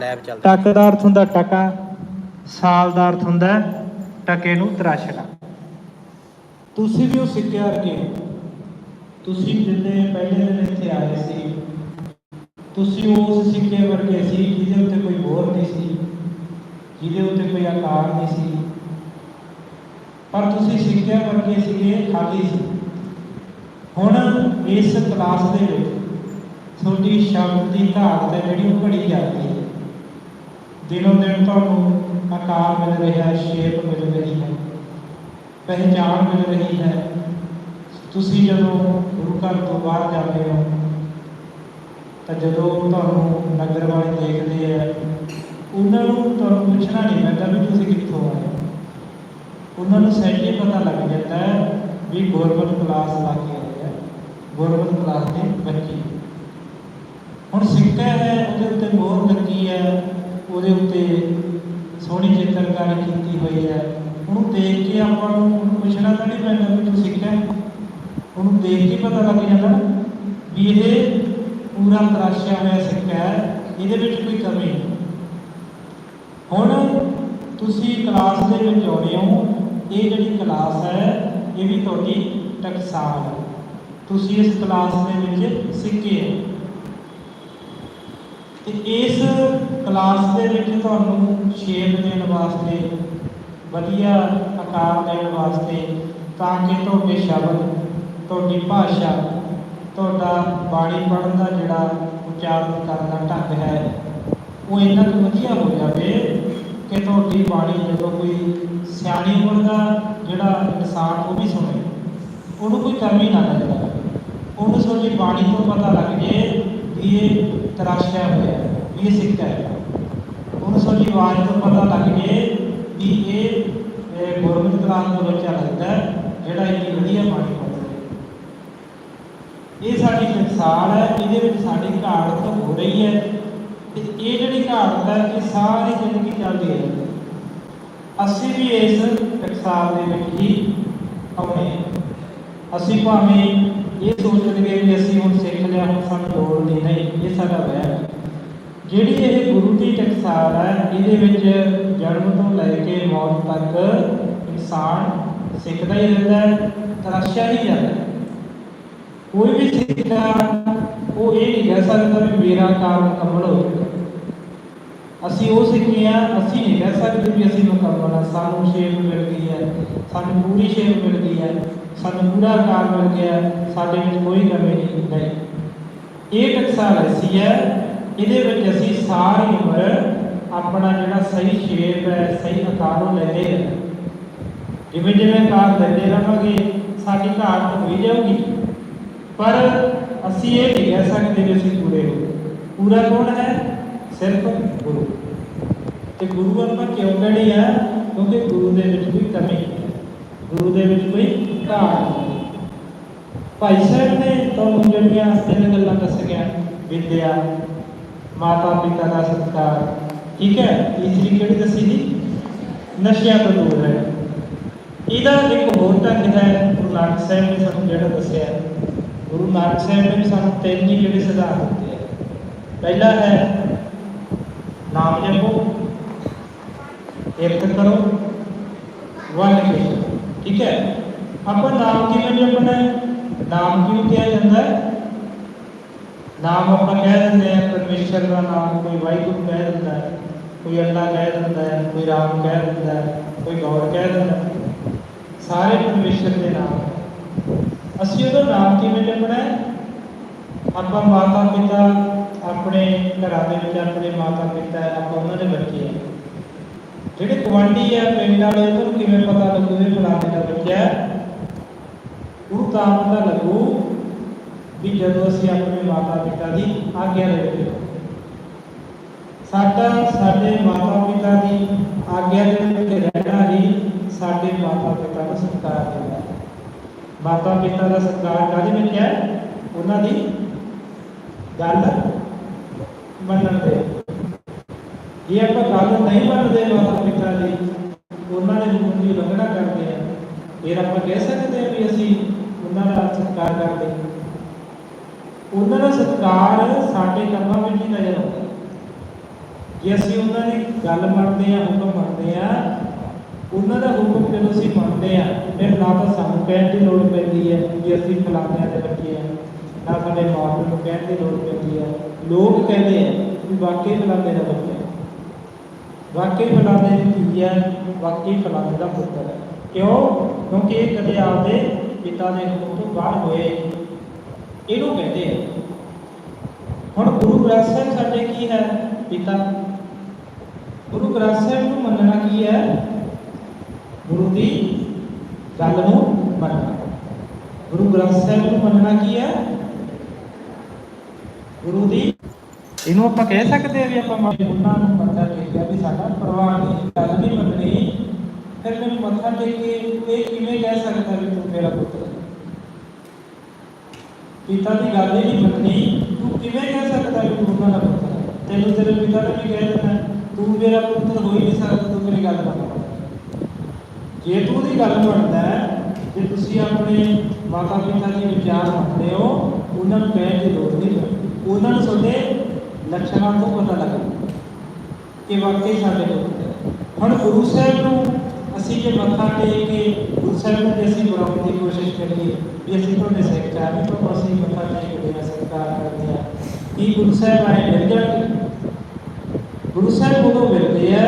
Lab ਚੱਲਦਾ। ਟੱਕ ਦਾ ਅਰਥ ਹੁੰਦਾ ਟਕਾ, ਸਾਲ ਦਾ ਅਰਥ ਹੁੰਦਾ ਟਕੇ ਨੂੰ ਤਰਾਸ਼ਣਾ। ਤੁਸੀਂ ਵੀ ਉਹ ਸਿੱਕੇ ਵਰਗੇ ਤੁਸੀਂ ਜਿੰਨੇ ਪਹਿਲੇ ਦਿਨ ਇੱਥੇ ਆਏ ਸੀ, ਤੁਸੀਂ ਉਸ ਸਿੱਕੇ ਵਰਗੇ ਸੀ ਜਿਹਦੇ ਉੱਤੇ ਕੋਈ ਬੋਰ ਨਹੀਂ ਸੀ, ਜਿਹਦੇ ਉੱਤੇ ਕੋਈ ਆਕਾਰ ਨਹੀਂ ਸੀ। ਪਰ ਤੁਸੀਂ ਸਿੱਕਿਆਂ ਵਰਗੇ ਸੀਗੇ, ਖਾਲੀ ਸੀ। ਹੁਣ ਇਸ ਕਲਾਸ ਦੇ ਵਿੱਚ ਤੁਹਾਡੀ ਸ਼ਬਦ ਦੀ ਘਾਟ ਹੈ ਜਿਹੜੀ ਉਹ ਘੜੀ ਜਾਂਦੀ ਹੈ। ਦਿਨੋਂ ਦਿਨ ਤੁਹਾਨੂੰ ਆਕਾਰ ਮਿਲ ਰਿਹਾ, ਸ਼ੇਪ ਮਿਲ ਰਹੀ ਹੈ, ਪਹਿਚਾਣ ਮਿਲ ਰਹੀ ਹੈ। ਤੁਸੀਂ ਜਦੋਂ ਗੁਰੂ ਘਰ ਤੋਂ ਬਾਹਰ ਜਾਂਦੇ ਹੋ, ਤਾਂ ਜਦੋਂ ਤੁਹਾਨੂੰ ਨਗਰ ਵਾਲੇ ਦੇਖਦੇ ਆ, ਉਹਨਾਂ ਨੂੰ ਤੁਹਾਨੂੰ ਪੁੱਛਣਾ ਨਹੀਂ ਪੈਂਦਾ ਵੀ ਤੁਸੀਂ ਕਿੱਥੋਂ ਆਏ ਹੋ। ਉਹਨਾਂ ਨੂੰ ਸਹਿਜੇ ਪਤਾ ਲੱਗ ਜਾਂਦਾ ਹੈ ਵੀ ਗੁਰਮਤ ਕਲਾਸ ਲਾ ਕੇ ਆਏ ਆ। ਗੁਰਮਤ ਕਲਾਸ ਦੇ ਬੱਚੇ। ਹੁਣ ਸਿੱਕਾ ਹੈ, ਉਹਦੇ ਉੱਤੇ ਮੋਹਰ ਲੱਗੀ ਹੈ ਉਹਦੇ ਉੱਤੇ ਸੋਹਣੀ ਚਿੱਤਰਕਾਰੀ ਕੀਤੀ ਹੋਈ ਹੈ। ਉਹਨੂੰ ਦੇਖ ਕੇ ਆਪਾਂ ਨੂੰ ਪੁੱਛਣਾ ਤਾਂ ਨਹੀਂ ਪੈਂਦਾ ਵੀ ਤੂੰ ਸਿੱਕਾ ਉਹਨੂੰ ਦੇਖ ਕੇ ਪਤਾ ਲੱਗ ਜਾਂਦਾ ਵੀ ਇਹ ਪੂਰਾ ਤਰਾਸ਼ਿਆ ਹੋਇਆ ਸਿੱਕਾ ਹੈ। ਇਹਦੇ ਵਿੱਚ ਕੋਈ ਕਮੀ ਨਹੀਂ। ਹੁਣ ਤੁਸੀਂ ਕਲਾਸ ਦੇ ਵਿੱਚ ਆਉਣੇ ਹੋ। ਇਹ ਜਿਹੜੀ ਕਲਾਸ ਹੈ, ਇਹ ਵੀ ਤੁਹਾਡੀ ਟਕਸਾਲ ਹੈ। ਤੁਸੀਂ ਇਸ ਕਲਾਸ ਦੇ ਵਿੱਚ ਸਿੱਕੇ ਹੋ। ਤੇ ਇਸ ਕਲਾਸ ਦੇ ਵਿੱਚ ਤੁਹਾਨੂੰ ਸ਼ੇਪ ਦੇਣ ਵਾਸਤੇ ਵਧੀਆ ਆਕਾਰ ਦੇਣ ਵਾਸਤੇ ਤਾਂ ਕਿ ਤੁਹਾਡੇ ਸ਼ਬਦ, ਤੁਹਾਡੀ ਭਾਸ਼ਾ, ਤੁਹਾਡਾ ਬਾਣੀ ਪੜ੍ਹਨ ਦਾ ਜਿਹੜਾ ਉਚਾਰਨ ਕਰਨ ਦਾ ਢੰਗ ਹੈ, ਉਹ ਇੰਨਾ ਕੁ ਵਧੀਆ ਹੋ ਜਾਵੇ ਕਿ ਤੁਹਾਡੀ ਬਾਣੀ ਜਦੋਂ ਕੋਈ ਸਿਆਣੀ ਉਮਰ ਦਾ ਜਿਹੜਾ ਇਨਸਾਨ ਉਹ ਵੀ ਸੁਣੇ, ਉਹਨੂੰ ਕੋਈ ਕਮੀ ਨਾ ਨਜ਼ਰ ਆਵੇ ਉਹਨੂੰ ਤੁਹਾਡੀ ਬਾਣੀ ਤੋਂ ਪਤਾ ਲੱਗ ਜੇ ਵੀ ਇਹ ਤਰਾਸ਼ਿਆ ਹੋਇਆ ਇਹ ਸਿੱਕਾ ਹੈ। ਉਹਨੂੰ ਤੁਹਾਡੀ ਆਵਾਜ਼ ਤੋਂ ਪਤਾ ਲੱਗ ਜੇ ਵੀ ਗੁਰਮਤਿ ਕਲਾਸ ਦਾ ਬੱਚਾ ਲੱਗਦਾ ਜਿਹੜਾ ਇੰਨੀ ਵਧੀਆ ਬਾਣੀ ਪੜ੍ਹਦਾ ਹੈ। ਇਹ ਸਾਡੀ ਟਕਸਾਲ ਹੈ, ਇਹਦੇ ਵਿੱਚ ਸਾਡੀ ਘਾਟ ਹੋ ਰਹੀ ਹੈ। ਤੇ ਇਹ ਜਿਹੜੀ ਘਾਟ ਹੈ, ਇਹ ਸਾਰੀ ਜ਼ਿੰਦਗੀ ਚੱਲਦੀ ਹੈ। ਅਸੀਂ ਵੀ ਇਸ ਟਕਸਾਲ ਦੇ ਵਿੱਚ ਹੀ ਆਉਣੇ ਅਸੀਂ ਭਾਵੇਂ ਇਹ ਸੋਚਣਗੇ ਲਈਏ ਵੀ ਅਸੀਂ ਹੁਣ ਸਿੱਖ ਲਿਆ, ਹੁਣ ਸਾਨੂੰ ਲੋੜ ਨਹੀਂ ਨਹੀਂ, ਇਹ ਸਾਡਾ ਵਹਿਮ ਹੈ। ਜਿਹੜੀ ਇਹ ਗੁਰੂ ਦੀ ਟਕਸਾਲ ਹੈ, ਇਹਦੇ ਵਿੱਚ ਜਨਮ ਤੋਂ ਲੈ ਕੇ ਮੌਤ ਤੱਕ ਇਨਸਾਨ ਸਿੱਖਦਾ ਹੀ ਰਹਿੰਦਾ ਹੈ, ਤਰਾਸ਼ਿਆ ਹੀ ਜਾਂਦਾ ਕੋਈ ਵੀ ਸਿੱਖਦਾ, ਉਹ ਇਹ ਨਹੀਂ ਕਹਿ ਸਕਦਾ ਵੀ ਮੇਰਾ ਕੰਮ ਮੁਕੰਮਲ ਹੋ ਚੁੱਕਾ ਅਸੀਂ ਉਹ ਸਿੱਖੇ ਆ ਅਸੀਂ ਨਹੀਂ ਕਹਿ ਸਕਦੇ ਵੀ ਅਸੀਂ ਮੁਕੰਮਲ ਆ ਸਾਨੂੰ ਸ਼ੇਪ ਮਿਲ ਗਈ ਹੈ, ਸਾਨੂੰ ਪੂਰੀ ਸ਼ੇਪ ਮਿਲ ਗਈ ਹੈ, ਸਾਨੂੰ ਪੂਰਾ ਆਕਾਰ ਮਿਲ ਗਿਆ, ਸਾਡੇ ਵਿੱਚ ਕੋਈ ਕਮੀ ਨਹੀਂ ਇਹ ਟਕਸਾਲ ਐਸੀ ਹੈ ਇਹਦੇ ਵਿੱਚ ਅਸੀਂ ਸਾਰੀ ਉਮਰ ਆਪਣਾ ਜਿਹੜਾ ਸਹੀ ਸ਼ੇਪ ਹੈ, ਸਹੀ ਆਕਾਰ ਉਹ ਲੈਂਦੇ ਰਹਿਣਾ ਜਿਵੇਂ ਜਿਵੇਂ ਆਕਾਰ ਲੈਂਦੇ ਰਹਾਂਗੇ, ਸਾਡੀ ਘਾਟ ਹੋਈ ਜਾਊਗੀ। ਪਰ ਅਸੀਂ ਇਹ ਨਹੀਂ ਕਹਿ ਸਕਦੇ ਵੀ ਅਸੀਂ ਪੂਰੇ ਹੋ ਪੂਰਾ ਕੌਣ ਹੈ? ਸਿਰਫ ਗੁਰੂ। ਤੇ ਗੁਰੂ ਆਪਾਂ ਕਿਉਂ ਕਹਿਣੀ ਆ? ਕਿਉਂਕਿ ਗੁਰੂ ਦੇ ਵਿੱਚ ਕੋਈ ਕਮੀ ਗੁਰੂ ਦੇ ਵਿੱਚ ਕੋਈ ਘਾਟ ਭਾਈ ਸਾਹਿਬ ਨੇ ਤੁਹਾਨੂੰ ਜਿਹੜੀਆਂ ਤਿੰਨ ਗੱਲਾਂ ਦੱਸੀਆਂ, ਵਿਦਿਆ ਮਾਤਾ ਪਿਤਾ ਦਾ ਸਤਿਕਾਰ। ਠੀਕ ਹੈ? ਤੀਸਰੀ ਕਿਹੜੀ ਦੱਸੀ ਸੀ ਨਸ਼ਿਆਂ ਤੋਂ ਦੂਰ ਰਹਿਣਾ। ਇਹਦਾ ਇੱਕ ਹੋਰ ਢੰਗ ਹੈ, ਗੁਰੂ ਨਾਨਕ ਸਾਹਿਬ ਨੇ ਸਾਨੂੰ ਜਿਹੜਾ ਦੱਸਿਆ ਗੁਰੂ ਨਾਨਕ ਸਾਹਿਬ ਨੇ ਵੀ ਸਾਨੂੰ ਤਿੰਨ ਹੀ ਜਿਹੜੇ ਸਿਧਾਂਤ ਦਿੱਤੇ ਆ ਪਹਿਲਾ ਹੈ, ਨਾਮ ਜਪੋ, ਇੱਕ ਕਰੋ ਵਨ ਕੇ ਠੀਕ ਹੈ? ਆਪਾਂ ਨਾਮ ਕਿਵੇਂ ਜਪਣਾ ਹੈ? ਨਾਮ ਕਿਉਂ ਕਿਹਾ ਜਾਂਦਾ ਹੈ? ਨਾਮ ਆਪਾਂ ਕਹਿ ਦਿੰਦੇ ਆ ਪਰਮੇਸ਼ਰ ਦਾ ਨਾਮ, ਕੋਈ ਵਾਹਿਗੁਰੂ ਕਹਿ ਦਿੰਦਾ ਹੈ, ਕੋਈ ਅੱਲਾ ਕਹਿ ਦਿੰਦਾ ਹੈ, ਕੋਈ ਰਾਮ ਕਹਿ ਦਿੰਦਾ ਹੈ, ਕੋਈ ਗੌਰ ਕਹਿ ਦਿੰਦਾ ਸਾਰੇ ਪਰਮੇਸ਼ਰ ਦੇ ਨਾਮ। ਅਸੀਂ ਉਹਦਾ ਨਾਮ ਕਿਵੇਂ ਜਪਣਾ ਹੈ? ਆਪਾਂ ਮਾਤਾ ਪਿਤਾ ਆਪਣੇ ਘਰਾਂ ਦੇ ਵਿੱਚ, ਆਪਣੇ ਮਾਤਾ ਪਿਤਾ, ਆਪਾਂ ਉਹਨਾਂ ਦੇ ਬੱਚੇ ਹੈ। ਜਿਹੜੇ ਗਵਾਂਢੀ ਹੈ ਪਿੰਡ ਵਾਲੇ, ਉਹਨਾਂ ਨੂੰ ਕਿਵੇਂ ਪਤਾ ਲੱਗੂ, ਇਹ ਫਲਾਣੇ ਦਾ ਬੱਚਾ ਉਹ ਤਾਂ ਪਤਾ ਲੱਗੂ ਵੀ ਜਦੋਂ ਅਸੀਂ ਆਪਣੇ ਮਾਤਾ ਪਿਤਾ ਦੀ ਆਗਿਆ ਦੇ ਵਿੱਚ ਰਹੋ। ਸਾਡਾ ਸਾਡੇ ਮਾਤਾ ਪਿਤਾ ਦੀ ਆਗਿਆ ਦੇ ਵਿੱਚ ਰਹਿਣਾ ਹੀ ਸਾਡੇ ਮਾਤਾ ਪਿਤਾ ਦਾ ਸਤਿਕਾਰ ਕਰਨਾ ਹੈ ਮਾਤਾ ਪਿਤਾ ਦਾ ਸਤਿਕਾਰ ਕਾਹਦੇ ਵਿੱਚ ਹੈ ਉਹਨਾਂ ਦੀ ਗੱਲ ਮੰਨਣ ਦੇ ਜੇ ਆਪਾਂ ਗੱਲ ਨਹੀਂ ਮੰਨਦੇ ਮਾਤਾ ਪਿਤਾ ਦੀ ਉਹਨਾਂ ਦੇ ਹੁਕਮ ਦੀ ਉਲੰਘਣਾ ਕਰਦੇ ਆ ਫਿਰ ਆਪਾਂ ਕਹਿ ਸਕਦੇ ਆ ਵੀ ਅਸੀਂ ਉਹਨਾਂ ਦਾ ਸਤਿਕਾਰ ਕਰਦੇ ਹਾਂ। ਉਹਨਾਂ ਦਾ ਸਤਿਕਾਰ ਸਾਡੇ ਕੰਮਾਂ ਵਿੱਚ ਹੀ ਨਜ਼ਰ ਆਉਂਦਾ। ਜੇ ਅਸੀਂ ਉਹਨਾਂ ਦੀ ਗੱਲ ਮੰਨਦੇ ਆ ਹੁਕਮ ਮੰਨਦੇ ਆ ਉਹਨਾਂ ਦਾ ਹੁਕਮ ਜਦੋਂ ਅਸੀਂ ਮੰਨਦੇ ਆ ਫਿਰ ਨਾ ਤਾਂ ਸਾਨੂੰ ਕਹਿਣ ਦੀ ਲੋੜ ਪੈਂਦੀ ਹੈ ਕਿ ਅਸੀਂ ਫਲਾਣਿਆਂ ਦੇ ਬੱਚੇ ਆ ਨਾ ਸਾਡੇ ਮਾਪਿਆਂ ਨੂੰ ਕਹਿਣ ਦੀ ਲੋੜ ਪੈਂਦੀ ਹੈ। ਲੋਕ ਕਹਿੰਦੇ ਆ ਕਿ ਵਾਕਈ ਫਲਾਣੇ ਦਾ ਬੱਚਾ ਹੈ। ਵਾਕਈ ਫਲਾਣੇ ਦੀ ਧੀ ਹੈ, ਵਾਕਈ ਫਲਾਣੇ ਦਾ ਪੁੱਤਰ ਹੈ। ਕਿਉਂ? ਕਿਉਂਕਿ ਇਹ ਕਦੇ ਆਪਦੇ ਪਿਤਾ ਦੇ ਹੁਕਮ ਤੋਂ ਬਾਹਰ ਹੋਏ। ਇਹਨੂੰ ਕਹਿੰਦੇ ਆ। ਹੁਣ ਗੁਰੂ ਗ੍ਰੰਥ ਸਾਹਿਬ ਸਾਡੇ ਕੀ ਹੈ ਪਿਤਾ? ਗੁਰੂ ਗ੍ਰੰਥ ਸਾਹਿਬ ਨੂੰ ਮੰਨਣਾ ਕੀ ਹੈ? ਗੁਰੂ ਦੀ ਗੱਲ ਨੂੰ ਮੰਨਣਾ। ਗੁਰੂ ਗ੍ਰੰਥ ਸਾਹਿਬ ਨੂੰ ਮੰਨਣਾ ਕੀ ਹੈ? ਗੁਰੂ ਦੀ ਇਹਨੂੰ ਆਪਾਂ ਕਹਿ ਸਕਦੇ ਆ ਵੀ ਆਪਾਂ ਉਹਨਾਂ ਨੂੰ ਮੱਥਾ ਟੇਕਿਆ ਵੀ ਸਾਡਾ ਪਰਵਾਹ ਨਹੀਂ ਗੱਲ ਨਹੀਂ ਮੰਨਣੀ। ਫਿਰ ਮੈਨੂੰ ਮੱਥਾ ਟੇਕ ਕੇ ਇਹ ਕਿਵੇਂ ਕਹਿ ਸਕਦਾ ਵੀ ਤੂੰ ਮੇਰਾ ਪੁੱਤਰ ਪਿਤਾ ਦੀ ਗੱਲ ਨਹੀਂ ਮੰਨਣੀ। ਤੂੰ ਕਿਵੇਂ ਕਹਿ ਸਕਦਾ ਵੀ ਤੂੰ ਉਹਨਾਂ ਦਾ ਪੁੱਤਰ ਹੈ? ਤੈਨੂੰ ਤੇਰੇ ਪਿਤਾ ਨੇ ਵੀ ਕਹਿ ਦਿੱਤਾ ਤੂੰ ਮੇਰਾ ਪੁੱਤਰ ਹੋ ਹੀ ਨਹੀਂ ਸਕਦਾ, ਤੂੰ ਮੇਰੀ ਗੱਲ ਮੰਨ ਜੇ ਤੂੰ ਉਹਦੀ ਗੱਲ ਮੰਨਦਾ ਜੇ ਤੁਸੀਂ ਆਪਣੇ ਮਾਤਾ ਪਿਤਾ ਦੇ ਵਿਚਾਰ ਮੰਨਦੇ ਹੋ, ਉਹਨਾਂ ਨੂੰ ਕਹਿਣ ਦੀ ਲੋੜ ਨਹੀਂ ਉਹਨਾਂ ਨੂੰ ਤੁਹਾਡੇ ਲੱਛਣਾਂ ਤੋਂ ਪਤਾ ਲੱਗਦਾ ਕਿ ਵਾਕਈ ਸਾਡੇ ਪੁੱਤਰ ਹੁਣ ਗੁਰੂ ਸਾਹਿਬ ਨੂੰ ਅਸੀਂ ਜੇ ਮੱਥਾ ਟੇਕ ਕੇ ਗੁਰੂ ਸਾਹਿਬ ਨੂੰ ਜੇ ਅਸੀਂ ਬੁਲਾਉਣ ਦੀ ਕੋਸ਼ਿਸ਼ ਕਰੀਏ ਵੀ ਅਸੀਂ ਤੁਹਾਡੇ ਸਿੱਖ ਆ ਵੀ ਤੋਂ ਅਸੀਂ ਮੱਥਾ ਟੇਕਦੇ ਹਾਂ ਸਤਿਕਾਰ ਕਰਦੇ ਹਾਂ ਕੀ ਗੁਰੂ ਸਾਹਿਬ ਆਏ ਮਿਲ ਜਾਣਗੇ ਗੁਰੂ ਸਾਹਿਬ ਉਦੋਂ ਮਿਲਦੇ ਆ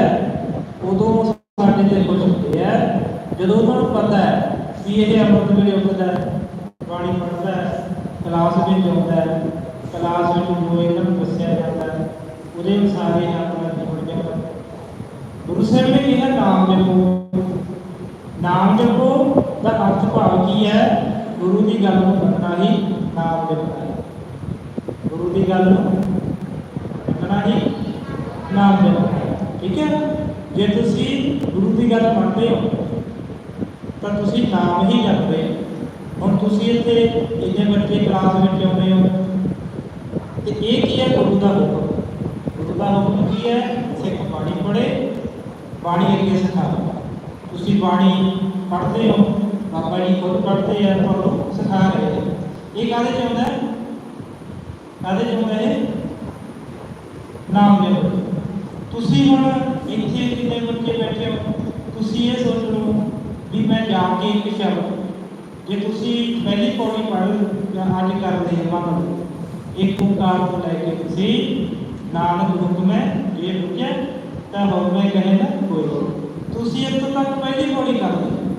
ਉਦੋਂ ਸਾਡੇ ਤੇ ਖੁਸ਼ ਹੁੰਦੇ ਆ ਜਦੋਂ ਉਹਨਾਂ ਨੂੰ ਪਤਾ ਹੈ ਕਿ ਇਹ ਅੰਮ੍ਰਿਤ ਵੇਲੇ ਉੱਠਦਾ ਹੈ ਬਾਣੀ ਪੜ੍ਹਦਾ ਹੈ ਕਲਾਸ ਵਿੱਚ ਆਉਂਦਾ ਹੈ ਕਲਾਸ ਵਿੱਚ ਜੋ ਇਹਨਾਂ ਨੂੰ ਦੱਸਿਆ ਜਾਂਦਾ ਹੈ ਉਹਦੇ ਅਨੁਸਾਰ ਇਹ ਆਪਣਾ ਜੀਵਨ ਜਾਂਦਾ ਹੈ ਗੁਰੂ ਸਾਹਿਬ ਨੇ ਕਿਹਾ ਨਾਮ ਜਪੋ ਨਾਮ ਜਪੋ, ਦਾ ਅਰਥ ਭਾਵ ਕੀ ਹੈ? ਗੁਰੂ ਦੀ ਗੱਲ ਨੂੰ ਮੰਨਣਾ ਹੀ ਨਾਮ ਜਪਣਾ ਹੈ। ਗੁਰੂ ਦੀ ਗੱਲ ਨੂੰ ਮੰਨਣਾ ਹੀ ਨਾਮ ਜਪਣਾ ਠੀਕ ਹੈ? ਜੇ ਤੁਸੀਂ ਗੁਰੂ ਦੀ ਗੱਲ ਮੰਨਦੇ ਹੋ, ਤਾਂ ਤੁਸੀਂ ਨਾਮ ਹੀ ਜਪਦੇ ਹੁਣ ਤੁਸੀਂ ਇੱਥੇ ਇੰਨੇ ਬੱਚੇ ਕਲਾਸ ਵਿੱਚ ਆਉਂਦੇ ਹੋ, ਤੇ ਇਹ ਕੀ ਹੈ? ਗੁਰੂ ਦਾ ਹੁਕਮ। ਗੁਰੂ ਦਾ ਹੁਕਮ ਕੀ ਹੈ? ਸਿੱਖ ਬਾਣੀ ਪੜ੍ਹੇ, ਬਾਣੀ ਅੱਗੇ ਸਿਖਾਓ। ਤੁਸੀਂ ਬਾਣੀ ਪੜ੍ਹਦੇ ਹੋ? ਬਾਬਾ ਜੀ ਖੁਦ ਪੜ੍ਹਦੇ ਆ, ਤੁਹਾਨੂੰ ਸਿਖਾ ਰਹੇ ਨੇ। ਇਹ ਕਾਹਦੇ ਚ ਆਉਂਦਾ ਹੈ? ਕਾਹਦੇ ਚ ਆਉਂਦਾ ਹੈ ਨਾਮ ਜਪੋ ਤੁਸੀਂ ਹੁਣ ਇੱਥੇ ਕਿੰਨੇ ਬੱਚੇ ਬੈਠੇ ਹੋ, ਤੁਸੀਂ ਇਹ ਸੋਚ ਲਓ ਵੀ ਮੈਂ ਜਾ ਕੇ ਇੱਕ ਸ਼ਬਦ, ਜੇ ਤੁਸੀਂ ਪਹਿਲੀ ਪੌੜੀ ਪੜ੍ਹ ਜਾਂ ਅੱਜ ਕਰਦੇ ਹਾਂ ਮੰਨ ਇੱਕ ਓੰਕਾਰ ਤੋਂ ਲੈ ਕੇ ਤੁਸੀਂ, ਨਾਨਕ ਹੁਕਮੈ ਇਹ ਰੁਕਿਆ ਤਾਂ ਹੁਕਮੈ ਕਹੇ ਨਾ ਕੋਈ ਤੁਸੀਂ ਇੱਥੋਂ ਤੱਕ ਪਹਿਲੀ ਪੌੜੀ ਕਰ ਲਈ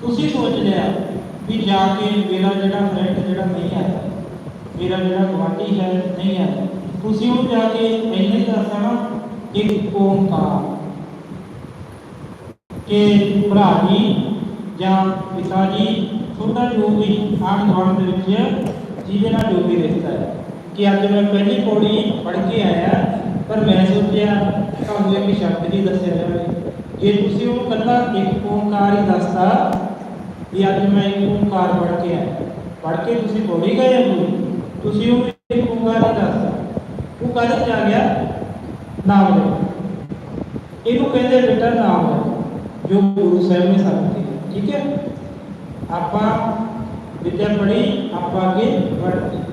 ਤੁਸੀਂ ਸੋਚ ਲਿਆ ਵੀ ਜਾ ਕੇ ਮੇਰਾ ਜਿਹੜਾ ਫਰੈਂਡ ਜਿਹੜਾ ਨਹੀਂ ਆਇਆ ਮੇਰਾ ਜਿਹੜਾ ਗੁਆਂਢੀ ਹੈ, ਨਹੀਂ ਆਇਆ ਤੁਸੀਂ ਉਹ ਜਾ ਕੇ ਇੰਨੇ ਦੱਸਣਾ ਇੱਕ ਓੰਕਾਰ ਕਿ ਭਰਾ ਜੀ ਜਾਂ ਪਿਤਾ ਜੀ, ਤੁਹਾਡਾ ਜੋ ਵੀ ਆਣ ਗੁਆਂਢ ਦੇ ਵਿੱਚ ਜਿਹਦੇ ਨਾਲ ਜੋ ਵੀ ਰਿਸ਼ਤਾ ਹੈ। ਕਿ ਅੱਜ ਮੈਂ ਪਹਿਲੀ ਪੌੜੀ ਪੜ੍ਹ ਕੇ ਆਇਆ ਪਰ ਮੈਂ ਸੋਚਿਆ ਤੁਹਾਨੂੰ ਇੱਕ ਸ਼ਬਦ ਹੀ ਦੱਸਿਆ ਜਾਵੇ ਜੇ ਤੁਸੀਂ ਉਹ ਕੱਲਾ ਇੱਕ ਓੰਕਾਰ ਹੀ ਦੱਸਦਾ ਵੀ ਅੱਜ ਮੈਂ ਇੱਕ ਓੰਕਾਰ ਪੜ੍ਹ ਕੇ ਆਇਆ ਪੜ੍ਹ ਕੇ ਤੁਸੀਂ ਪੌੜੀ ਗਏ ਹੋ ਤੁਸੀਂ ਉਹ ਇੱਕ ਓੰਕਾਰ ਹੀ ਦੱਸਦਾ ਉਹ ਕਦ ਚ ਆ ਗਿਆ ਨਾਮ ਦੇ ਇਹਨੂੰ ਕਹਿੰਦੇ ਬੇਟਾ ਨਾਮ ਹੈ ਜੋ ਗੁਰੂ ਸਾਹਿਬ ਨੇ ਸਾਨੂੰ ਦਿੱਤੀ ਠੀਕ ਹੈ ਆਪਾਂ ਵਿਦਿਆ ਪੜ੍ਹੀ ਆਪਾਂ ਅੱਗੇ ਵਧਦੇ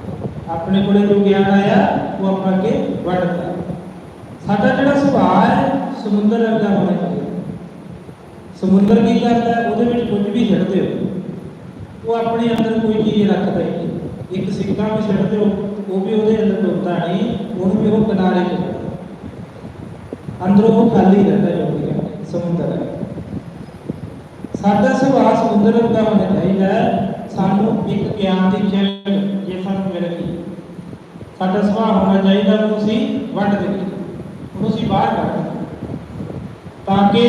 ਸਾਡਾ ਜਿਹੜਾ ਸੁਭਾਅ ਹੈ, ਸਮੁੰਦਰ ਵਰਗਾ ਹੋਣਾ ਚਾਹੀਦਾ ਸਮੁੰਦਰ ਕੀ ਕਰਦਾ ਉਹਦੇ ਵਿੱਚ ਕੁਝ ਵੀ ਛੱਡਦੇ ਹੋ। ਉਹ ਆਪਣੇ ਅੰਦਰ ਕੋਈ ਚੀਜ਼ ਰੱਖਦਾ ਹੀ ਇੱਕ ਸਿੱਕਾ ਵੀ ਛੱਡਦੇ ਹੋ, ਉਹ ਵੀ ਉਹਦੇ ਅੰਦਰ ਡੁੱਬਦਾ ਨਹੀਂ, ਉਹਨੂੰ ਵੀ ਉਹ ਕਿਨਾਰੇ ਤੇ ਅੰਦਰੋਂ ਉਹ ਖਾਲੀ ਰਹਿੰਦਾ ਜੋ ਸਮੁੰਦਰ ਹੈ। ਸਾਡਾ ਸੁਭਾਅ ਸਮੁੰਦਰ ਵਰਗਾ ਹੋਣਾ ਚਾਹੀਦਾ ਹੈ। ਸਾਨੂੰ ਇੱਕ ਗਿਆਨ ਦੀ ਚਿੰਗ ਜੇ ਸਾਨੂੰ ਮਿਲ ਸਾਡਾ ਸੁਭਾਅ ਹੋਣਾ ਚਾਹੀਦਾ ਤੁਸੀਂ ਵੱਢ ਦੇ ਉਹਨੂੰ ਅਸੀਂ ਬਾਹਰ ਕੱਢ ਦਈਏ ਤਾਂ ਕਿ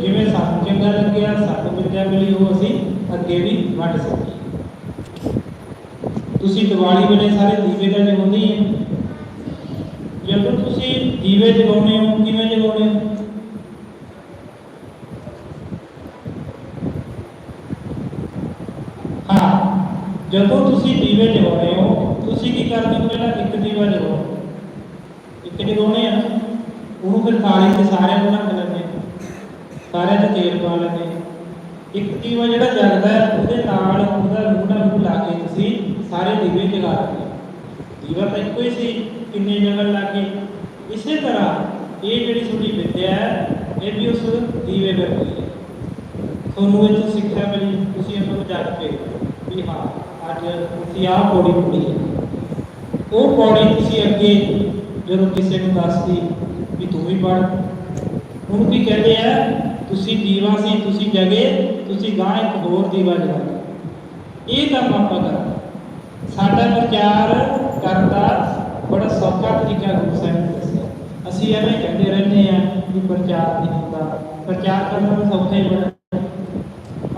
ਜਿਵੇਂ ਸਾਨੂੰ ਚੰਗਾ ਲੱਗਿਆ ਸਾਨੂੰ ਵਿਦਿਆ ਮਿਲੀ ਉਹ ਅਸੀਂ ਅੱਗੇ ਵੀ ਵੱਢ ਸਕੀਏ ਤੁਸੀਂ ਦੀਵਾਲੀ ਵੇਲੇ ਸਾਰੇ ਦੀਵੇ ਤਾਂ ਜਗਾਉਂਦੇ ਹੀ ਹੋ। ਜਦੋਂ ਤੁਸੀਂ ਦੀਵੇ ਜਗਾਉਂਦੇ ਹੋ ਕਿਵੇਂ ਜਗਾਉਂਦੇ ਹੋ ਹਾਂ ਜਦੋਂ ਤੁਸੀਂ ਦੀਵੇ ਜਗਾਉਂਦੇ ਹੋ ਤੁਸੀਂ ਕੀ ਕਰਦੇ ਹੋ ਪਹਿਲਾਂ ਇੱਕ ਦੀਵਾ ਜਗਾਓ ਇੱਕ ਜਗਾਉਣੇ ਆ ਨਾ, ਉਹਨੂੰ ਫਿਰ ਥਾਲੀ ਤੇ ਸਾਰਿਆਂ ਨੂੰ ਰੱਖ ਲੈਂਦੇ ਸਾਰਿਆਂ 'ਚ ਤੇਲ ਪਾ ਲੈਂਦੇ ਇੱਕ ਦੀਵਾ ਜਿਹੜਾ ਜਗਦਾ ਹੈ, ਉਹਦੇ ਨਾਲ ਉਹਦਾ ਰੂੜਾ ਨੂੰ ਲਾ ਕੇ ਤੁਸੀਂ ਸਾਰੇ ਦੀਵੇ ਜਗਾ ਦਿੰਦੇ ਦੀਵਾ ਤਾਂ ਇੱਕੋ ਹੀ ਸੀ, ਕਿੰਨੇ ਜਗਣ ਲੱਗੇ ਇਸੇ ਤਰ੍ਹਾਂ ਇਹ ਜਿਹੜੀ ਤੁਹਾਡੀ ਵਿਦਿਆ ਹੈ, ਇਹ ਵੀ ਉਸ ਦੀਵੇ ਵਰਗੀ ਹੈ। ਤੁਹਾਨੂੰ ਇਹ ਤੋਂ ਸਿੱਖਿਆ ਮਿਲੀ, ਤੁਸੀਂ ਇਹਨੂੰ ਜੱਜ ਕੇ ਵੀ ਹਾਂ, ਅੱਜ ਤੁਸੀਂ ਆਹ ਪੌੜੀ ਪੜੀ ਹੈ ਉਹ ਪੌੜੀ ਤੁਸੀਂ ਅੱਗੇ ਜਦੋਂ ਕਿਸੇ ਨੂੰ ਦੱਸਦੀ ਵੀ ਤੂੰ ਵੀ ਕਹਿੰਦੇ ਆ? ਤੁਸੀਂ ਦੀਵਾ ਸੀ, ਤੁਸੀਂ ਜਗੇ, ਤੁਸੀਂ ਗਾਂ ਇੱਕ ਹੋਰ ਦੀਵਾ ਜਗਾ ਇਹ ਕੰਮ ਆਪਾਂ ਕਰਾਂਗੇ ਸਾਡਾ ਪ੍ਰਚਾਰ ਕਰਨ ਬੜਾ ਸੌਖਾ ਤਰੀਕਾ ਗੁਰੂ ਸਾਹਿਬ ਨੇ ਦੱਸਿਆ। ਅਸੀਂ ਐਵੇਂ ਕਹਿੰਦੇ ਰਹਿੰਦੇ ਆ ਕਿ ਪ੍ਰਚਾਰ ਨਹੀਂ ਹੁੰਦਾ। ਪ੍ਰਚਾਰ ਕਰਨਾ ਸੌਖਾ ਹੀ ਬੜਾ।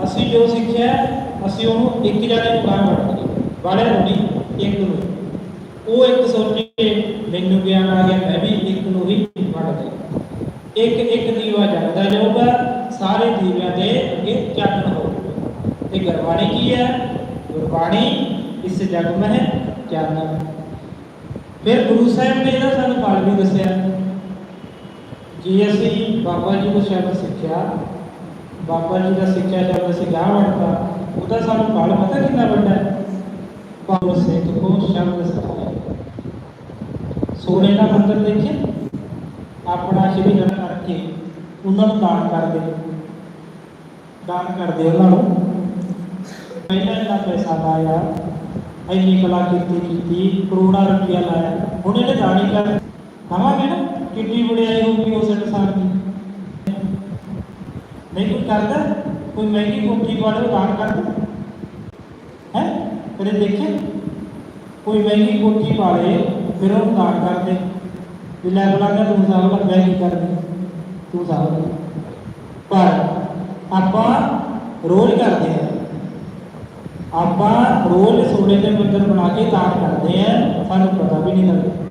ਅਸੀਂ ਜੋ ਸਿੱਖਿਆ, ਅਸੀਂ ਉਹਨੂੰ ਇੱਕ ਜਾਣੇ ਨੂੰ ਕੰਮ ਵੜਦੇ ਵਾਲੇ ਨੂੰ ਨਹੀਂ ਇੱਕ ਨੂੰ। ਉਹ ਇੱਕ ਸੋਚੇ ਮੈਨੂੰ ਗਿਆਨ ਆ ਗਿਆ, ਮੈਂ ਵੀ ਇੱਕ ਨੂੰ ਹੀ ਵੜਦਾ ਇੱਕ ਇੱਕ ਦੀਵਾ ਜਗਦਾ ਜਾਊਗਾ ਸਾਰੇ ਦੀਵਿਆਂ ਦੇ ਅੱਗੇ ਚਾਨਣ ਹੋਊਗਾ ਤੇ ਗੁਰਬਾਣੀ ਕੀ ਹੈ ਗੁਰਬਾਣੀ ਇਸ ਜਗ ਮਹਿ ਚਾਨਣ ਫਿਰ ਗੁਰੂ ਸਾਹਿਬ ਨੇ ਇਹਦਾ ਸਾਨੂੰ ਫਲ ਵੀ ਦੱਸਿਆ ਜੇ ਅਸੀਂ ਬਾਬਾ ਜੀ ਤੋਂ ਸ਼ਬਦ ਸਿੱਖਿਆ ਬਾਬਾ ਜੀ ਦਾ ਸਿੱਖਿਆ ਸ਼ਬਦ ਅਸੀਂ ਗਾਹ ਵੜਤਾ ਉਹਦਾ ਸਾਨੂੰ ਫਲ ਪਤਾ ਕਿੰਨਾ ਵੱਡਾ ਹੈ ਪਾਵ ਸਿੱਖ ਕੋ ਸ਼ਬਦ ਸਿਖਾਇਆ ਸੋਨੇ ਦਾ ਮੰਦਰ ਦੇਖੇ ਆਪਣਾ ਸ਼੍ਰੀ ਕਰਕੇ ਉਹਨਾਂ ਨੂੰ ਦਾਨ ਕਰਦੇ ਦਾਨ ਕਰਦੇ ਉਹਨਾਂ ਨੂੰ। ਪਹਿਲਾਂ ਜਿਹੜਾ ਪੈਸਾ ਲਾਇਆ, ਇੰਨੀ ਕਲਾ ਕੀਤੀ ਕੀਤੀ, ਕਰੋੜਾਂ ਰੁਪਇਆ ਲਾਇਆ। ਹੁਣ ਇਹਨੇ ਦਾਨ ਕਰ ਕਹਾਂਗੇ ਨਾ ਕਿੰਨੀ ਵਡਿਆਈ ਹੋਊਗੀ ਉਸ ਇਨਸਾਨ ਦੀ। ਨਹੀਂ ਕੋਈ ਕਰਦਾ? ਕੋਈ ਮਹਿੰਗੀ ਕੋਠੀ ਵਾਲੇ ਦਾਨ ਕਰਦਾ? ਹੈ? ਕਦੇ ਦੇਖੇ ਕੋਈ ਮਹਿੰਗੀ ਕੋਠੀ ਵਾਲੇ ਫਿਰ ਉਹ ਦਾਨ ਕਰਦੇ। ਵੀ ਲੈ ਬਲਾਗਾ ਤੂੰ ਸਾਹ ਲੱਗ ਮੈਂ ਕੀ ਕਰਦੀ ਤੂੰ ਸਾਹ ਪਰ ਆਪਾਂ ਰੋਜ਼ ਕਰਦੇ ਆ ਆਪਾਂ ਰੋਜ਼ ਸੋਨੇ ਦੇ ਮੰਦਰ ਬਣਾ ਕੇ ਦਾਨ ਕਰਦੇ ਆ ਸਾਨੂੰ ਪਤਾ ਵੀ ਨਹੀਂ ਲੱਗਦਾ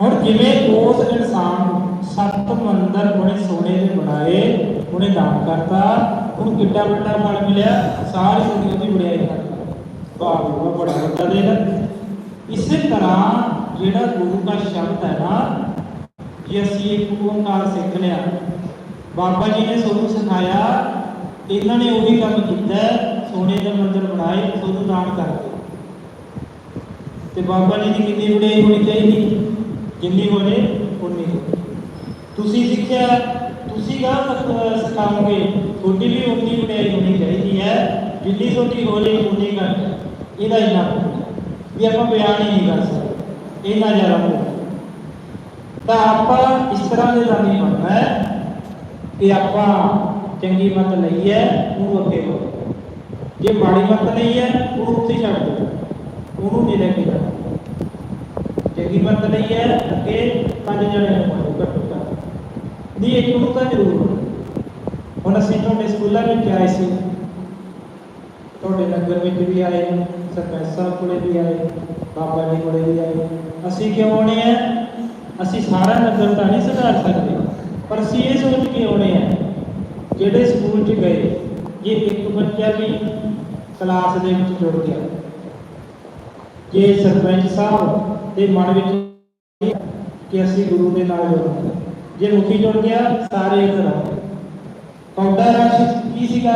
ਹੁਣ ਜਿਵੇਂ ਉਸ ਇਨਸਾਨ ਨੂੰ ਸੱਤ ਮੰਦਰ ਉਹਨੇ ਸੋਨੇ ਦੇ ਬਣਾਏ ਉਹਨੇ ਦਾਨ ਕਰਤਾ ਉਹਨੂੰ ਕਿੱਡਾ ਵੱਡਾ ਫਲ ਮਿਲਿਆ ਸਾਰੀ ਦੁਨੀਆ ਦੀ ਵਡਿਆਈ ਕਰਦਾ ਜਿਹੜਾ ਗੁਰੂ ਦਾ ਸ਼ਬਦ ਹੈ ਨਾ, ਜੇ ਅਸੀਂ ਇੱਕ ਓੰਕਾਰ ਸਿੱਖ ਲਿਆ, ਬਾਬਾ ਜੀ ਨੇ ਸਾਨੂੰ ਸਿਖਾਇਆ, ਇਹਨਾਂ ਨੇ ਉਹੀ ਕੰਮ ਕੀਤਾ, ਸੋਨੇ ਦੇ ਮੰਦਰ ਬਣਾਏ, ਤੁਹਾਨੂੰ ਦਾਨ ਕਰਦੇ ਤੇ ਬਾਬਾ ਜੀ ਦੀ ਕਿੰਨੀ ਵਡਿਆਈ ਹੋਣੀ ਚਾਹੀਦੀ? ਜਿੰਨੀ ਹੋਵੇ, ਉਨੀ ਹੋਵੇ। ਤੁਸੀਂ ਸਿੱਖਿਆ, ਤੁਸੀਂ ਗਾ ਸਿਖਾਓਗੇ, ਤੁਹਾਡੀ ਵੀ ਉਨੀ ਵਡਿਆਈ ਹੋਣੀ ਚਾਹੀਦੀ ਹੈ। ਜਿੰਨੀ ਤੁਹਾਡੀ ਹੋਵੇ, ਉਨੀ ਕਰ ਇਹਦਾ ਇੰਨਾ ਵੀ ਆਪਾਂ ਬਿਆਨ ਹੀ ਨਹੀਂ ਕਰ ਸਕਦੇ। ਇੰਨਾ ਜ਼ਿਆਦਾ ਪੁੰਨ। ਤਾਂ ਆਪਾਂ ਇਸ ਤਰ੍ਹਾਂ ਦੇ ਦਾ ਨਹੀਂ ਬਣਨਾ ਹੈ ਕਿ ਆਪਾਂ ਚੰਗੀ ਮਤ ਲਈ ਹੈ ਉਹਨੂੰ ਅੱਗੇ ਵਧੋ ਜੇ ਮਾੜੀ ਮਤ ਲਈ ਹੈ, ਉਹਨੂੰ ਉੱਥੇ ਛੱਡ ਦਿਓ। ਉਹਨੂੰ ਨਹੀਂ ਲੈ ਕੇ ਜਾਣਾ। ਚੰਗੀ ਮਤ ਲਈ ਹੈ, ਅੱਗੇ ਪੰਜ ਜਣੇ ਨੂੰ ਮਾਰੋ, ਘੱਟੋ ਘੱਟ। ਨਹੀਂ, ਇੱਕ ਨੂੰ ਤਾਂ ਜ਼ਰੂਰ ਹੁਣ ਅਸੀਂ ਤੁਹਾਡੇ ਸਕੂਲਾਂ ਵਿੱਚ ਆਏ ਸੀ। ਤੁਹਾਡੇ ਨਗਰ ਵਿੱਚ ਵੀ ਆਏ ਸਰਪੰਚ ਸਾਹਿਬ ਕੋਲੇ ਵੀ ਆਏ, ਬਾਬਾ ਜੀ ਕੋਲੇ ਵੀ ਆਏ। ਅਸੀਂ ਕਿਉਂ ਆਉਣੇ ਆ? ਅਸੀਂ ਸਾਰਾ ਨਗਰ ਤਾਂ ਨਹੀਂ ਸੁਧਾਰ ਸਕਦੇ। ਪਰ ਅਸੀਂ ਇਹ ਸੋਚ ਕੇ ਆਉਣੇ ਆ, ਜਿਹੜੇ ਸਕੂਲ 'ਚ ਗਏ, ਜੇ ਇੱਕ ਬੱਚਾ ਵੀ ਕਲਾਸ ਦੇ ਵਿੱਚ ਜੁੜ ਗਿਆ, ਜੇ ਸਰਪੰਚ ਸਾਹਿਬ ਦੇ ਮਨ ਵਿੱਚ ਕਿ ਅਸੀਂ ਗੁਰੂ ਦੇ ਨਾਲ ਜੁੜਨਾ ਜੇ ਮੁਖੀ ਜੁੜ ਗਿਆ, ਸਾਰੇ ਇੱਧਰ ਆਓ ਕੌਡਾ ਰਾਸ਼ੀ ਕੀ ਸੀਗਾ?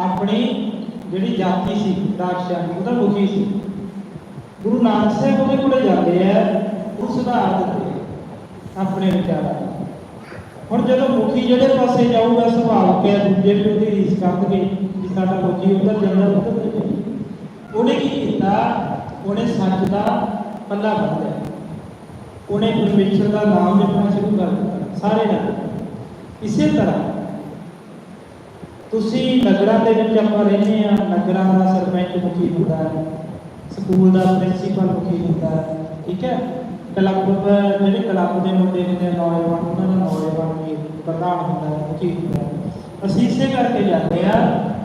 ਆਪਣੀ ਜਿਹੜੀ ਜਾਤੀ ਸੀ ਰਾਖਸ਼ਾਂ ਉਹਦਾ ਮੁਖੀ ਸੀ। ਗੁਰੂ ਨਾਨਕ ਸਾਹਿਬ ਉਹਦੇ ਕੋਲੇ ਜਾਂਦੇ ਆ, ਉਹ ਸੁਧਾਰ ਦਿੰਦੇ ਆਪਣੇ ਵਿਚਾਰਾਂ ਹੁਣ ਜਦੋਂ ਮੁਖੀ ਜਿਹੜੇ ਪਾਸੇ ਜਾਊਗਾ ਸੁਭਾਵ ਹੈ ਦੂਜੇ ਵੀ ਉਹਦੀ ਰੀਸ ਕਰਨਗੇ ਕਿ ਸਾਡਾ ਮੁਖੀ ਉੱਧਰ ਜਾਂਦਾ, ਉੱਧਰ ਤੇ ਉਹਨੇ ਕੀ ਕੀਤਾ? ਉਹਨੇ ਸੱਚ ਦਾ ਪੱਲਾ ਬੰਨ੍ਹਿਆ। ਉਹਨੇ ਪਰਮੇਸ਼ਰ ਦਾ ਨਾਮ ਜਪਣਾ ਸ਼ੁਰੂ ਕਰ ਦਿੱਤਾ, ਸਾਰੇ ਨਾਲ। ਇਸੇ ਤਰ੍ਹਾਂ ਤੁਸੀਂ ਨਗਰਾਂ ਦੇ ਵਿੱਚ ਆਪਾਂ ਰਹਿੰਦੇ ਆ ਨਗਰਾਂ ਦਾ ਸਰਪੰਚ ਮੁਖੀ ਹੁੰਦਾ ਹੈ, ਸਕੂਲ ਦਾ ਪ੍ਰਿੰਸੀਪਲ ਮੁਖੀ ਹੁੰਦਾ ਹੈ, ਠੀਕ ਹੈ? ਕਲੱਬ, ਜਿਹੜੇ ਕਲੱਬ ਦੇ ਮੁੰਡੇ ਹੁੰਦੇ ਆ, ਨੌਜਵਾਨ, ਉਹਨਾਂ ਦਾ ਨੌਜਵਾਨ ਵੀ ਪ੍ਰਧਾਨ ਹੁੰਦਾ ਹੈ, ਮੁਖੀ ਹੁੰਦਾ ਹੈ। ਅਸੀਂ ਇਸੇ ਕਰਕੇ ਜਾਂਦੇ ਆ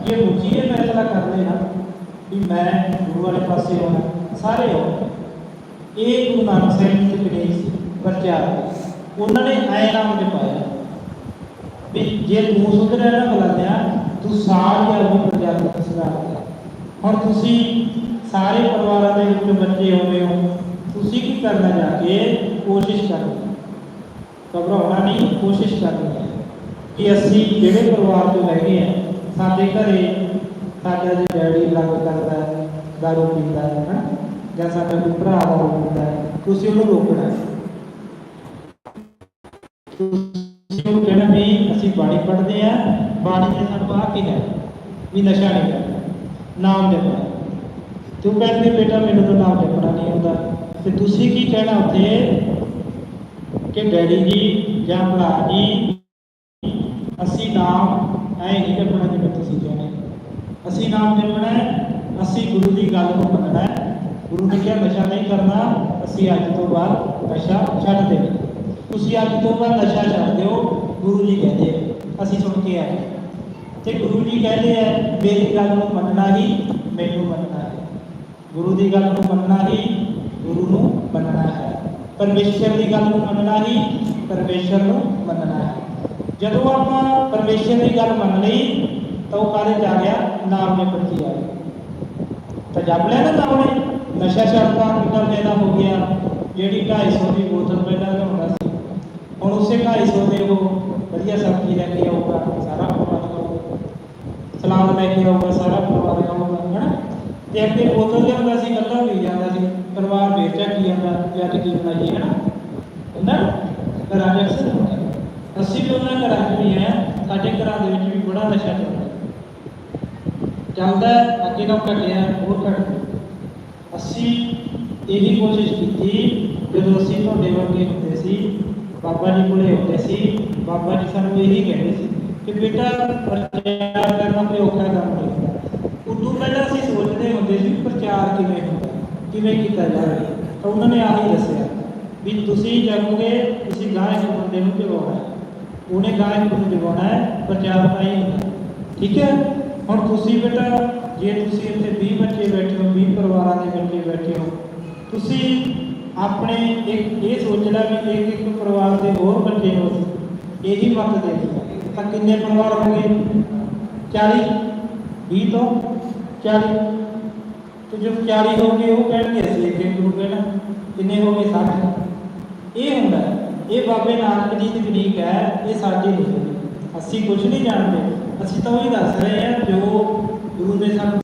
ਕਿ ਮੁਖੀ ਇਹ ਫੈਸਲਾ ਕਰਦੇ ਨਾ ਵੀ ਮੈਂ ਗੁਰੂ ਵਾਲੇ ਪਾਸੇ ਆਉਣਾ। ਸਾਰੇ ਆਉਣ। ਇਹ ਗੁਰੂ ਨਾਨਕ ਸਾਹਿਬ ਜੀ ਦੇ ਸੀ ਪ੍ਰਚਾਰ ਉਹਨਾਂ ਨੇ ਐ ਨਾਮ ਜਪਾਇਆ ਵੀ ਜੇ ਤੂੰ ਸੁਧਰਿਆ ਨਾ ਬੁਲਾਇਆ ਤੂੰ ਸਾਰੀ ਆਪਣੀ ਪ੍ਰਜਾ ਨੂੰ ਸੁਧਾਰ ਕਰ ਹੁਣ ਤੁਸੀਂ ਸਾਰੇ ਪਰਿਵਾਰਾਂ ਦੇ ਵਿੱਚ ਬੱਚੇ ਹੋਵੇ ਹੋ, ਤੁਸੀਂ ਕੀ ਕਰਨਾ ਜਾ ਕੇ ਕੋਸ਼ਿਸ਼ ਕਰਨੀ? ਘਬਰਾਉਣਾ ਨਹੀਂ, ਕੋਸ਼ਿਸ਼ ਕਰਨੀ ਹੈ ਕਿ ਅਸੀਂ ਜਿਹੜੇ ਪਰਿਵਾਰ ਤੋਂ ਹੈਗੇ ਆ ਸਾਡੇ ਘਰੇ ਸਾਡਾ ਜੇ ਡੈਡੀ ਲੱਗ ਕਰਦਾ ਹੈ, ਦਾਰੂ ਪੀਂਦਾ ਹੈ ਨਾ ਜਾਂ ਸਾਡਾ ਕੋਈ ਭਰਾ ਦਾਰੂ ਪੀਂਦਾ ਹੈ, ਤੁਸੀਂ ਉਹਨੂੰ ਰੋਕਣਾ ਹੈ। ਤੁਸੀਂ ਵੀ ਅਸੀਂ ਬਾਣੀ ਪੜ੍ਹਦੇ ਆ, ਬਾਣੀ ਦੇ ਸਾਨੂੰ ਆ ਕੀ ਵੀ ਨਸ਼ਾ ਨਹੀਂ ਕਰਨਾ, ਨਾਮ ਜਪਣਾ ਤੂੰ ਕਹਿੰਦੀ, ਬੇਟਾ, ਮੈਨੂੰ ਤਾਂ ਨਾਮ ਜਪਣਾ ਨਹੀਂ ਆਉਂਦਾ। ਤੇ ਤੁਸੀਂ ਕੀ ਕਹਿਣਾ ਉੱਥੇ? ਕਿ ਡੈਡੀ ਜੀ ਜਾਂ ਭਰਾ ਜੀ, ਅਸੀਂ ਨਾਮ ਐ ਨਹੀਂ ਜਪਣਾ ਜਿਵੇਂ ਤੁਸੀਂ ਕਹਿੰਦੇ। ਅਸੀਂ ਨਾਮ ਜਪਣਾ ਅਸੀਂ ਗੁਰੂ ਦੀ ਗੱਲ ਨੂੰ ਮੰਨਣਾ ਗੁਰੂ ਨੇ ਕਿਹਾ, ਨਸ਼ਾ ਨਹੀਂ ਕਰਨਾ, ਅਸੀਂ ਅੱਜ ਤੋਂ ਬਾਅਦ ਨਸ਼ਾ ਛੱਡ ਦੇਣਾ ਤੁਸੀਂ ਅੱਜ ਤੋਂ ਬਾਅਦ ਨਸ਼ਾ ਛੱਡ ਦਿਓ ਗੁਰੂ ਜੀ ਕਹਿੰਦੇ ਆ। ਅਸੀਂ ਸੁਣ ਕੇ ਆਏ। ਤੇ ਗੁਰੂ ਜੀ ਕਹਿੰਦੇ ਆ, ਮੇਰੀ ਗੱਲ ਨੂੰ ਮੰਨਣਾ ਹੀ ਮੈਨੂੰ ਮੰਨਣਾ ਹੈ। ਗੁਰੂ ਦੀ ਗੱਲ ਨੂੰ ਮੰਨਣਾ ਹੀ ਗੁਰੂ ਨੂੰ ਮੰਨਣਾ ਹੈ। ਪਰਮੇਸ਼ਰ ਦੀ ਗੱਲ ਨੂੰ ਮੰਨਣਾ ਹੀ ਪਰਮੇਸ਼ਰ ਨੂੰ ਮੰਨਣਾ ਹੈ। ਜਦੋਂ ਆਪਾਂ ਪਰਮੇਸ਼ਰ ਦੀ ਗੱਲ ਮੰਨ ਲਈ, ਤਾਂ ਉਹ ਕਾਹਦੇ ਚ ਆ ਗਿਆ? ਨਾਮ ਦੇ ਪ੍ਰਤੀ ਆ ਗਿਆ। ਤਾਂ ਜਪ ਲਿਆ ਤਾਂ ਉਹਨੇ? ਨਸ਼ਾ ਸ਼ਰਤਾਂ ਕਿੰਨਾ ਫਾਇਦਾ ਹੋ ਗਿਆ। ਜਿਹੜੀ 250 ਦੀ ਬੋਤਲ ਪਹਿਲਾਂ ਲਿਆਉਂਦਾ ਸੀ, ਹੁਣ ਉਸੇ 250 ਦੇ ਉਹ ਵਧੀਆ ਸਬਜ਼ੀ ਲੈ ਕੇ ਆਊਗਾ ਸਾਰਾ ਪਰਿਵਾਰ ਖਾਊਗਾ ਸਲਾਦ ਲੈ ਕੇ ਆਊਗਾ ਸਾਰਾ ਪਰਿਵਾਰ ਖਾਊਗਾ ਹਨਾ? ਤੇ ਅੱਗੇ ਬੋਤਲ ਲਿਆਉਂਦਾ ਸੀ ਇਕੱਲਾ ਪੀ ਜਾਂਦਾ ਸੀ, ਪਰਿਵਾਰ ਵੇਚਾ ਕੀ ਜਾਂਦਾ ਵੀ ਅੱਜ ਕੀ ਬਣਾਈਏ ਹਨਾ? ਹੁੰਦਾ? ਘਰਾਂ 'ਚ ਅਕਸਰ ਹੁੰਦਾ ਅਸੀਂ ਵੀ ਉਹਨਾਂ ਘਰਾਂ 'ਚ ਵੀ ਹੈ ਸਾਡੇ ਘਰਾਂ ਦੇ ਵਿੱਚ ਵੀ ਬੜਾ ਨਸ਼ਾ ਚੱਲਦਾ। ਚੱਲਦਾ, ਅੱਗੇ ਨਾ ਘਟਿਆ, ਹੋਰ ਘਟ ਅਸੀਂ ਇਹੀ ਕੋਸ਼ਿਸ਼ ਕੀਤੀ, ਜਦੋਂ ਅਸੀਂ ਤੁਹਾਡੇ ਵਰਗੇ ਹੁੰਦੇ ਸੀ, ਬਾਬਾ ਜੀ ਕੋਲੇ ਹੁੰਦੇ ਸੀ ਬਾਬਾ ਜੀ ਸਾਨੂੰ ਇਹੀ ਕਹਿੰਦੇ ਸੀ ਕਿ ਬੇਟਾ ਪ੍ਰਚਾਰ ਕਰਨਾ ਕੋਈ ਔਖਾ ਕੰਮ ਨਹੀਂ ਹੁੰਦਾ ਉਦੋਂ ਪਹਿਲਾਂ ਅਸੀਂ ਸੋਚਦੇ ਹੁੰਦੇ ਸੀ ਵੀ ਪ੍ਰਚਾਰ ਕਿਵੇਂ ਹੁੰਦਾ ਕਿਵੇਂ ਕੀਤਾ ਜਾਵੇ ਤਾਂ ਉਹਨਾਂ ਨੇ ਆਹੀ ਦੱਸਿਆ ਵੀ ਤੁਸੀਂ ਜਾਓਗੇ ਤੁਸੀਂ ਗਾਂ ਇੱਕ ਬੰਦੇ ਨੂੰ ਜਗਾਉਣਾ ਹੈ ਉਹਨੇ ਗਾਂ ਇੱਕ ਨੂੰ ਜਗਾਉਣਾ ਹੈ ਪ੍ਰਚਾਰ ਤਾਂ ਹੀ ਹੁੰਦਾ ਠੀਕ ਹੈ ਹੁਣ ਤੁਸੀਂ ਬੇਟਾ ਜੇ ਤੁਸੀਂ ਇੱਥੇ 20 ਬੱਚੇ ਬੈਠੇ ਹੋ 20 ਪਰਿਵਾਰਾਂ ਦੇ ਬੱਚੇ ਬੈਠੇ ਹੋ ਤੁਸੀਂ ਆਪਣੇ ਇੱਕ ਇਹ ਸੋਚਣਾ ਵੀ ਇੱਕ ਇੱਕ ਪਰਿਵਾਰ ਦੇ ਹੋਰ ਬੱਚੇ ਹੋ ਇਹੀ ਮਤ ਦੇ ਤਾਂ ਕਿੰਨੇ ਪਰਿਵਾਰ ਹੋ ਗਏ 40 20 ਤੋਂ 40 ਤੇ ਜਦੋਂ 40 ਹੋ ਗਏ, ਉਹ ਕਹਿਣਗੇ, ਅਸੀਂ ਇੱਕ ਇੱਕ ਕਹਿਣਾ ਕਿੰਨੇ ਹੋ ਗਏ? 60 ਇਹ ਹੁੰਦਾ ਇਹ ਬਾਬੇ ਨਾਨਕ ਦੀ ਤਕਨੀਕ ਹੈ, ਇਹ ਸਾਡੀ ਨਹੀਂ। ਅਸੀਂ ਕੁਝ ਨਹੀਂ ਜਾਣਦੇ। ਅਸੀਂ ਤਾਂ ਉਹੀ ਦੱਸ ਰਹੇ ਹਾਂ, ਜੋ ਗੁਰੂ ਨੇ ਸਾਨੂੰ